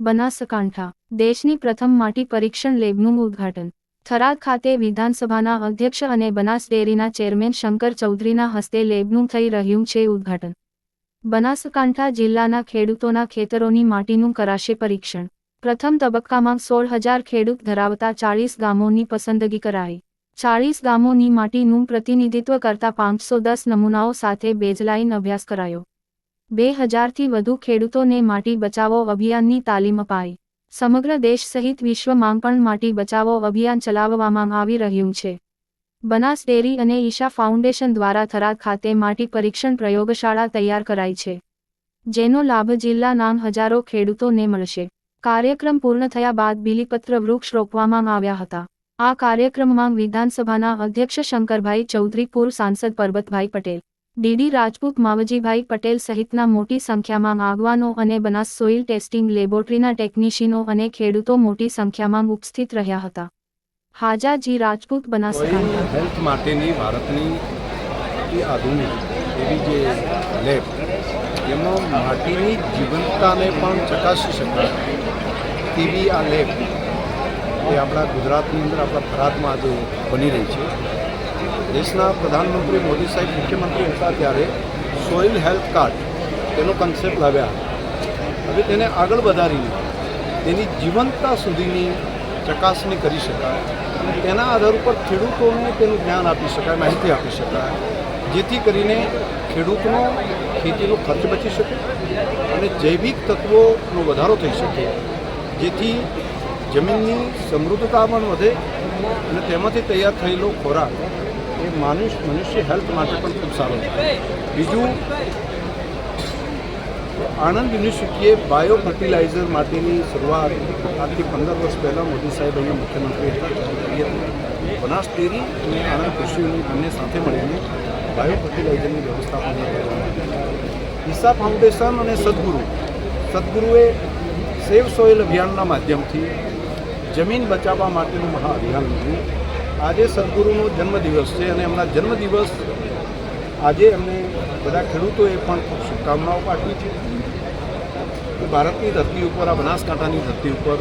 બનાસકાંઠા, દેશની પ્રથમ માટી પરીક્ષણ લેબનું ઉદ્ઘાટન. થરાદ ખાતે વિધાનસભાના અધ્યક્ષ અને બનાસ ડેરીના ચેરમેન શંકર ચૌધરીના હસ્તે લેબનું થઈ રહ્યું છે ઉદ્ઘાટન. બનાસકાંઠા જિલ્લાના ખેડૂતોના ખેતરોની માટીનું કરાશે પરીક્ષણ. પ્રથમ તબક્કામાં સોળ હજાર ખેડૂત ધરાવતા ચાળીસ ગામોની પસંદગી કરાઈ. ચાળીસ ગામોની માટીનું પ્રતિનિધિત્વ કરતા પાંચસો દસ નમૂનાઓ સાથે બેઝલાઇન અભ્યાસ કરાયો. બે હજારથી વધુ ખેડૂતોને માટી બચાવો અભિયાનની તાલીમ અપાઈ. સમગ્ર દેશ સહિત વિશ્વમાં પણ માટી બચાવો અભિયાન ચલાવવામાં આવી રહ્યું છે. બનાસ ડેરી અને ઈશા ફાઉન્ડેશન દ્વારા થરાદ ખાતે માટી પરીક્ષણ પ્રયોગશાળા તૈયાર કરાઈ છે. જેનો લાભ જિલ્લાના હજારો ખેડૂતોને મળશે. કાર્યક્રમ પૂર્ણ થયા બાદ બિલીપત્ર વૃક્ષ રોપવામાં આવ્યા હતા. આ કાર્યક્રમમાં વિધાનસભાના અધ્યક્ષ શંકરભાઈ ચૌધરી, પૂર્વ સાંસદ પરબતભાઈ પટેલ ડીડી રાજપૂત માવજીભાઈ પટેલ સહિતના મોટી સંખ્યામાં આગવાનો અને બનાસ સોઇલ ટેસ્ટિંગ લેબોરેટરીના ટેકનિશિયનો અને ખેડૂતો મોટી સંખ્યામાં ઉપસ્થિત રહ્યા હતા. હાજાજી રાજપૂત બનાસ બનાસકાંઠા હેલ્થ માટેની ભારતની આધુનિક એવી જે લેબ એમાં માટીની જીવંતતાને પણ ચકાસી શકાય તેવી આ લેબ એ આપણા ગુજરાતની અંદર આપણા થરાદમાં આજે બની રહી છે. દેશના પ્રધાનમંત્રી મોદી સાહેબ, મુખ્યમંત્રી હતા ત્યારે સોઇલ હેલ્થ કાર્ડ તેનો કન્સેપ્ટ લાવ્યા. હવે તેને આગળ વધારીને તેની જીવંતતા સુધીની ચકાસણી કરી શકાય અને તેના આધાર ઉપર ખેડૂતોને તેનું જ્ઞાન આપી શકાય, માહિતી આપી શકાય. જેથી કરીને ખેડૂતનો ખેતીનો ખર્ચ બચી શકે અને જૈવિક તત્વોનો વધારો થઈ શકે. જેથી જમીનની સમૃદ્ધતા પણ વધે અને તેમાંથી તૈયાર થયેલો ખોરાક એ માનુષ મનુષ્ય હેલ્થ માટે પણ ખૂબ સારો છે. બીજું, આણંદ યુનિવર્સિટીએ બાયો ફર્ટિલાઇઝર માટેની શરૂઆત આજથી પંદર વર્ષ પહેલાં મોદી સાહેબ અહીંયા મુખ્યમંત્રી હતા કરી હતી. બનાસ ડેરી અને આણંદ કૃષિ બંને સાથે મળીને બાયો ફર્ટિલાઇઝરની વ્યવસ્થા પણ કરવામાં ઈસા ફાઉન્ડેશન અને સદગુરુ. સદગુરુએ સેવ સોઇલ અભિયાનના માધ્યમથી જમીન બચાવવા માટેનું મહા અભિયાન લીધું આજે સદગુરુનો જન્મદિવસ છે અને એમના જન્મદિવસ આજે એમને બધા ખેડૂતોએ પણ ખૂબ શુભકામનાઓ પાઠવી છે. ભારતની ધરતી ઉપર, આ બનાસકાંઠાની ધરતી ઉપર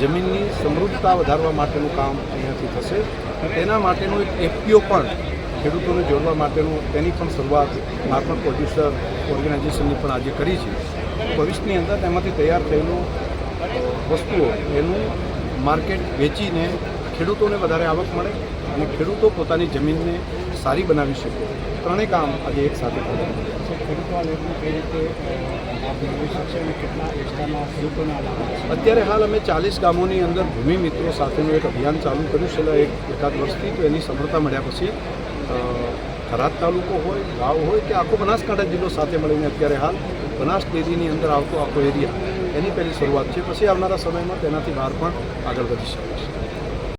જમીનની સમૃદ્ધતા વધારવા માટેનું કામ અહીંયાથી થશે તેના માટેનો એક એફપીઓ પણ ખેડૂતોને જોડવા માટેનું તેની પણ શરૂઆત માર્કેટ પ્રોડ્યુસર ઓર્ગેનાઇઝેશનની પણ આજે કરી છે. ભવિષ્યની અંદર તેમાંથી તૈયાર થયેલું વસ્તુઓ એનું માર્કેટ વેચીને ખેડૂતોને વધારે આવક મળે અને ખેડૂતો પોતાની જમીનને સારી બનાવી શકે. ત્રણેય કામ આજે એક સાથે અત્યારે હાલ અમે ચાલીસ ગામોની અંદર ભૂમિ મિત્રો સાથેનું એક અભિયાન ચાલુ કર્યું છેલ્લા એક એકાદ વર્ષથી તો એની સફળતા મળ્યા પછી થરાદ તાલુકો હોય ગાંવ હોય કે આખો બનાસકાંઠા જિલ્લો સાથે મળીને અત્યારે હાલ બનાસ ડેરીની અંદર આવતો આખો એરિયા એની પહેલી શરૂઆત છે. પછી આવનારા સમયમાં તેનાથી બહાર પણ આગળ વધી શકે છે.